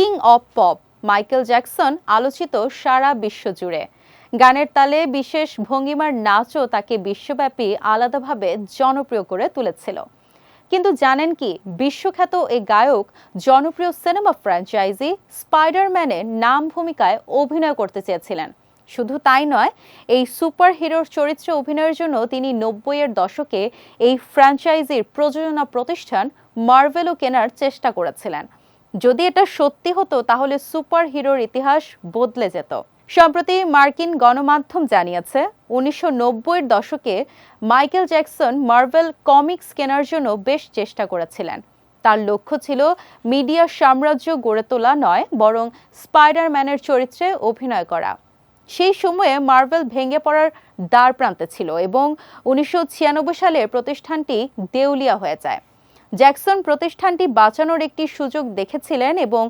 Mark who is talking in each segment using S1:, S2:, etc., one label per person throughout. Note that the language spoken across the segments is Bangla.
S1: King of pop, Michael Jackson আলোচিত সারা বিশ্ব জুড়ে। গানের তালে বিশেষ ভঙ্গিমার নাচও তাকে বিশ্বব্যাপী আলাদাভাবে জনপ্রিয় করে তুলেছিল। কিন্তু জানেন কি, বিশ্বখ্যাত এই গায়ক জনপ্রিয় সিনেমা ফ্র্যাঞ্চাইজি স্পাইডারম্যানে নাম ভূমিকায় অভিনয় করতে চেয়েছিলেন। শুধু তাই নয়, এই সুপার হিরোর চরিত্রে অভিনয়ের জন্য তিনি নব্বইয়ের দশকে এই ফ্র্যাঞ্চাইজির প্রযোজনা প্রতিষ্ঠান মার্ভেলও কেনার চেষ্টা করেছিলেন। যদি এটা সত্যি হতো, তাহলে সুপার হিরোর ইতিহাস বদলে যেত। সম্প্রতি মার্কিন গণমাধ্যম জানিয়েছে, উনিশশো নব্বইয়ের দশকে মাইকেল জ্যাকসন মার্ভেল কমিক্স কেনার জন্য বেশ চেষ্টা করেছিলেন। তার লক্ষ্য ছিল মিডিয়া সাম্রাজ্য গড়ে তোলা নয়, বরং স্পাইডারম্যানের চরিত্রে অভিনয় করা। সেই সময়ে মার্ভেল ভেঙে পড়ার দ্বার প্রান্তে ছিল এবং উনিশশো ছিয়ানব্বই সালে প্রতিষ্ঠানটি দেউলিয়া হয়ে যায়। জ্যাকসন প্রতিষ্ঠানটি বাঁচানোর একটি সুযোগ দেখেছিলেন এবং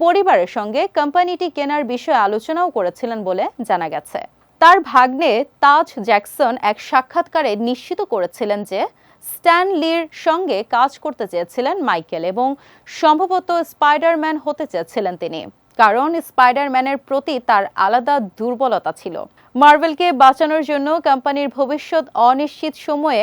S1: পরিবারের সঙ্গে কোম্পানিটি কেনার বিষয়ে আলোচনাও করেছিলেন বলে জানা গেছে। তার ভাগ্নে তাজ জ্যাকসন এক সাক্ষাৎকারে নিশ্চিত করেছিলেন যে স্ট্যান লির সঙ্গে কাজ করতে চেয়েছিলেন মাইকেল এবং সম্ভবত স্পাইডারম্যান হতে চেয়েছিলেন তিনি, কারণ স্পাইডারম্যানের প্রতি তার আলাদা দুর্বলতা ছিল। মার্ভেলকে বাঁচানোর জন্য কোম্পানির ভবিষ্যৎ অনিশ্চিত সময়ে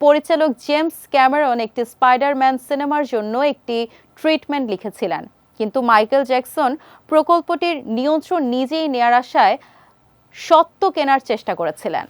S1: পরিচালক জেমস ক্যামেরন একটি স্পাইডারম্যান সিনেমার জন্য একটি ট্রিটমেন্ট লিখেছিলেন। কিন্তু মাইকেল জ্যাকসন প্রকল্পটির নিয়ন্ত্রণ নিজেই নেয়ার আশায় সত্য কেনার চেষ্টা করেছিলেন।